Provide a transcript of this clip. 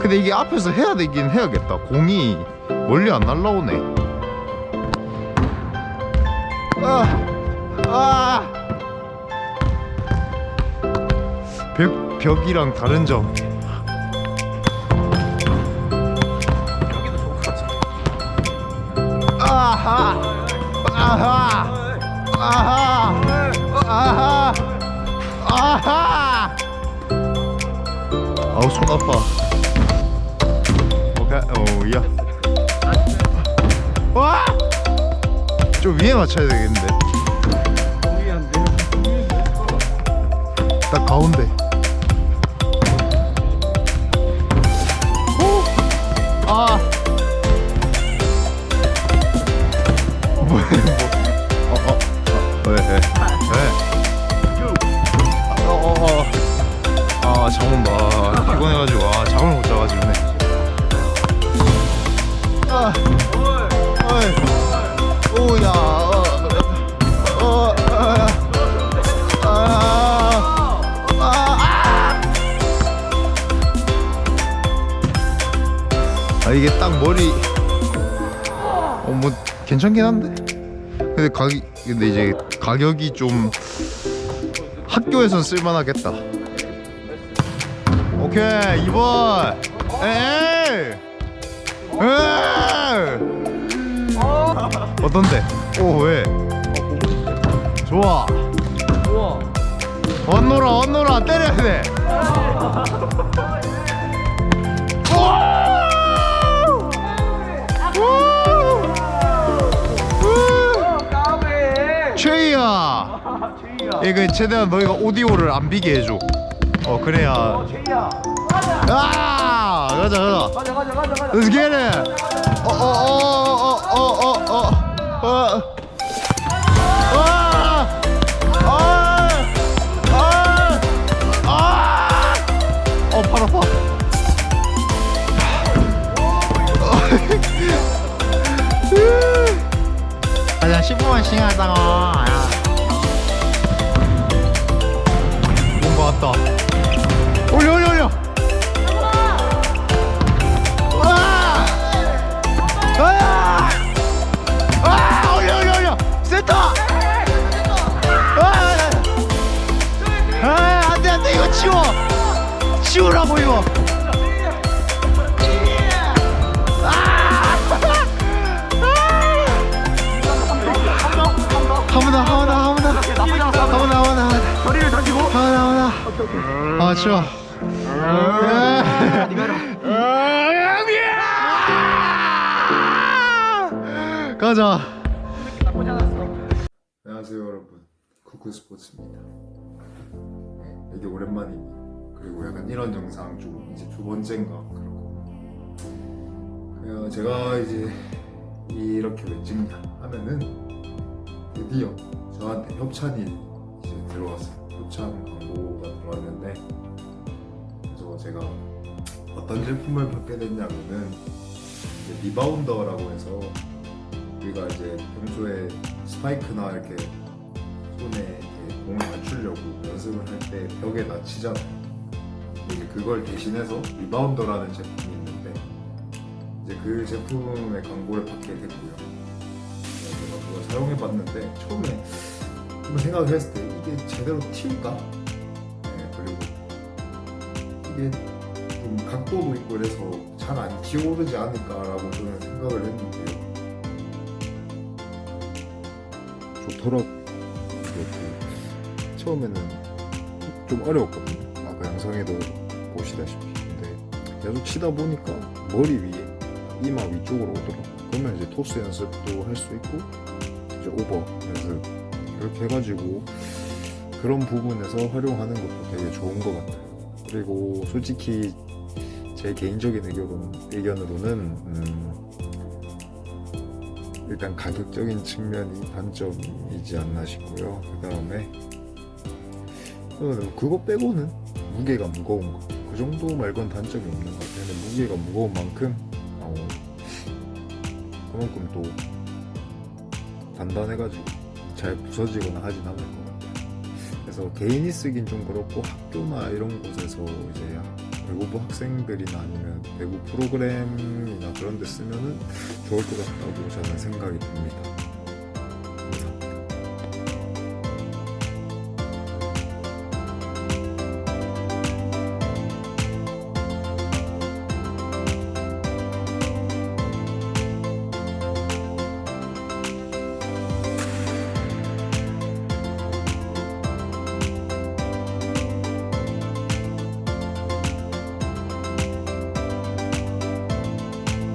근데 이게 앞에서 해야 되긴 해야겠다. 공이 멀리 안 날라오네. 아, 아. 벽 벽이랑 다른 점. 아하, 아하, 아하, 아하, 아하. 아우 손 아파. 오케이, 오야. 와! 좀 위에 맞춰야 되겠는데. 딱 가운데. 잠 온다. 아, 피곤해가지고, 아, 잠을 못 자가지고. 네. 아, 오야, 어, 어, 아, 아, 아, 아. 아, 이게 딱 머리, 어, 뭐, 괜찮긴 한데? 근데 가격, 근데 이제 가격이 좀 학교에선 쓸만하겠다. 오케이, 2번. 에이! 에이! 어떤데? 오, 왜? 좋아. 우와. 원노라, 원노라, 때려야 돼. 최희야. 이거 최대한 너희가 오디오를 안 비게 해줘. 어 그래야. 아 가자 가자. 가자 가자 가자 가자. Let's get it. 어, 어어어어어어어 팔 아파. 가자, 10분만 싱하다가. 뭔가 왔다. 이거 치워! 치우라고, 이거! 하모나. 나쁘지 않았어. 하모나, 하모나. 머리를 던지고. 하모나, 하모나. 아, 치워. 아, 해라. 가자. 안녕하세요 여러분 쿠쿠 스포츠입니다. 네, 되게 오랜만입니다. 그리고 약간 이런 영상 좀 이제 두 번째인가. 그냥 제가 이제 이렇게 왜 찍냐 하면은 드디어 저한테 협찬이 이제 들어왔어요. 협찬 광고가 들어왔는데 그래서 제가 어떤 제품을 받게 됐냐면은 리바운더라고 해서 우리가 이제 평소에 스파이크나 이렇게 손에 공을 맞추려고 연습을 할 때 벽에. 근데 이제 그걸 대신해서 리바운더라는 제품이 있는데 이제 그 제품의 광고를 받게 됐고요. 제가 그걸 사용해봤는데 처음에 한번 생각을 했을 때 이게 제대로 튈까? 네, 그리고 이게 좀 각도도 있고 그래서 잘안 튀어오르지 않을까라고 저는 생각을 했는데요. 좋더라고. 그 처음에는 좀 어려웠거든요. 아까 영상에도 보시다시피. 근데 계속 치다 보니까 머리 위에 이마 위쪽으로 오더라고. 그러면 이제 토스 연습도 할 수 있고 이제 오버 연습 이렇게 해가지고 그런 부분에서 활용하는 것도 되게 좋은 것 같아요. 그리고 솔직히 제 개인적인 의견, 의견으로는 음, 일단 가격적인 측면이 단점이지 않나 싶고요. 그 다음에 그거 빼고는 무게가 무거운 거. 그 정도 말곤 단점이 없는 것 같아요. 근데 무게가 무거운 만큼 어, 그만큼 또 단단해가지고 잘 부서지거나 하진 않을 것 같아요. 그래서 개인이 쓰긴 좀 그렇고 학교나 이런 곳에서 이제 외국부 학생들이나 아니면 외국 프로그램이나 그런 데 쓰면은 좋을 것 같다고 저는 생각이 듭니다.